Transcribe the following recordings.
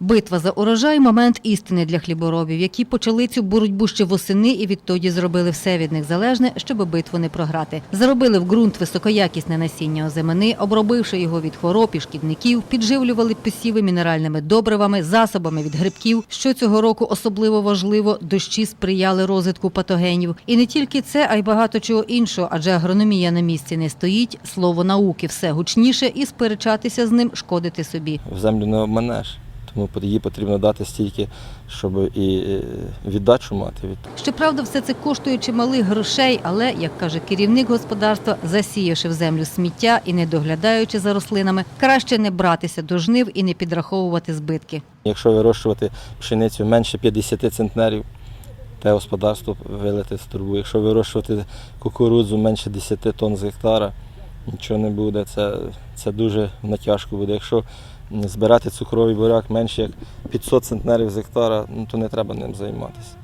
Битва за урожай момент істини для хліборобів, які почали цю боротьбу ще восени і відтоді зробили все від них залежне, щоб битву не програти. Заробили в ґрунт високоякісне насіння озимини, обробивши його від хвороб і шкідників, підживлювали посіви мінеральними добривами, засобами від грибків. Що цього року особливо важливо, дощі сприяли розвитку патогенів. І не тільки це, а й багато чого іншого, адже агрономія на місці не стоїть. Слово науки все гучніше, і сперечатися з ним шкодити собі. в землю не обманеш. Тому її потрібно дати стільки, щоб і віддачу мати. від Щоправда, все це коштує чималих грошей, але, як каже керівник господарства, засіявши в землю сміття і не доглядаючи за рослинами, краще не братися до жнив і не підраховувати збитки. Якщо вирощувати пшеницю менше 50 центнерів, те господарство вилити з турбу. Якщо вирощувати кукурудзу менше 10 тонн з гектара, нічого не буде. Це, це дуже натяжко буде. Якщо збирати цукровий буряк менше як 500 центнерів з гектара, ну, то не треба ним займатися.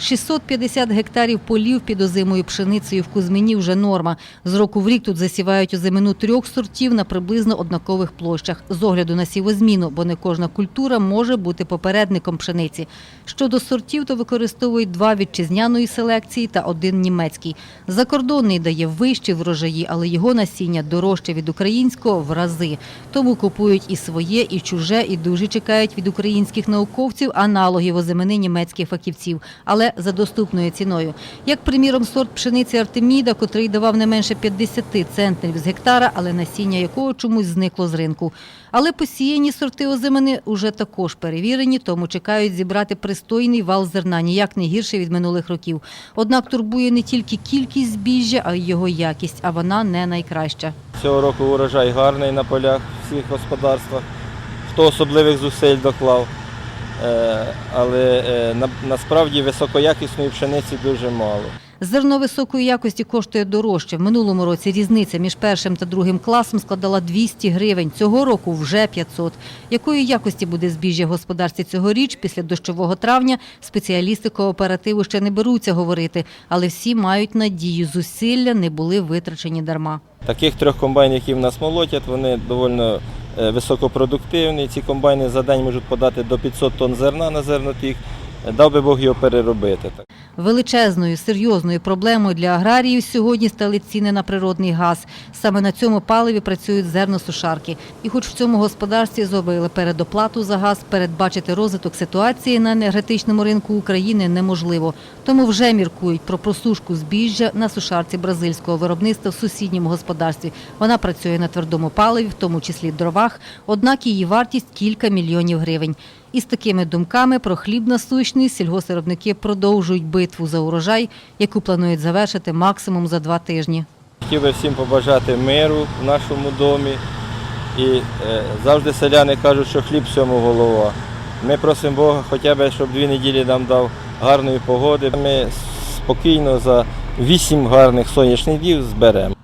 650 гектарів полів під озимою пшеницею в Кузьмині вже норма. З року в рік тут засівають озимину трьох сортів на приблизно однакових площах. З огляду на сівозміну, бо не кожна культура може бути попередником пшениці. Щодо сортів, то використовують два вітчизняної селекції та один німецький. Закордонний дає вищі врожаї, але його насіння дорожче від українського в рази. Тому купують і своє, і чуже, і дуже чекають від українських науковців аналогів озимини німецьких фахівців, але за доступною ціною. Як, приміром, сорт пшениці Артеміда, котрий давав не менше 50 центнерів з гектара, але насіння якого чомусь зникло з ринку. Але посіяні сорти озимини уже також перевірені, тому чекають зібрати пристойний вал зерна, ніяк не гірше від минулих років. Однак турбує не тільки кількість збіжжя, а й його якість, а вона не найкраща. Цього року урожай гарний на полях всіх господарствах. Хто особливих зусиль доклав. Е, Але е, насправді високоякісної пшениці дуже мало. Зерно високої якості коштує дорожче. В минулому році різниця між першим та другим класом складала 200 гривень. Цього року вже 500. Якої якості буде збіжжя в господарстві цьогоріч після дощового травня, спеціалісти кооперативу ще не беруться говорити, але всі мають надію, зусилля не були витрачені дарма. Таких трьох комбайнів, які в нас молотять, вони доволі е, високопродуктивні. Ці комбайни за день можуть подати до 500 тонн зерна на зернотік. Дав би Бог його переробити. Величезною серйозною проблемою для аграріїв сьогодні стали ціни на природний газ. Саме на цьому паливі працюють зерносушарки. І хоч в цьому господарстві зробили передоплату за газ, передбачити розвиток ситуації на енергетичному ринку України неможливо. Тому вже міркують про просушку збіжжя на сушарці бразильського виробництва в сусідньому господарстві. Вона працює на твердому паливі, в тому числі дровах, однак її вартість кілька мільйонів гривень. І з такими думками про хліб насущний сільгоспвиробники продовжують битву за урожай, яку планують завершити максимум за два тижні. Хотів би всім побажати миру в нашому домі. І е, завжди селяни кажуть, що хліб всьому голова. Ми просимо Бога хоча б, щоб дві неділі нам дав гарної погоди. Ми спокійно за вісім гарних сонячних днів зберемо.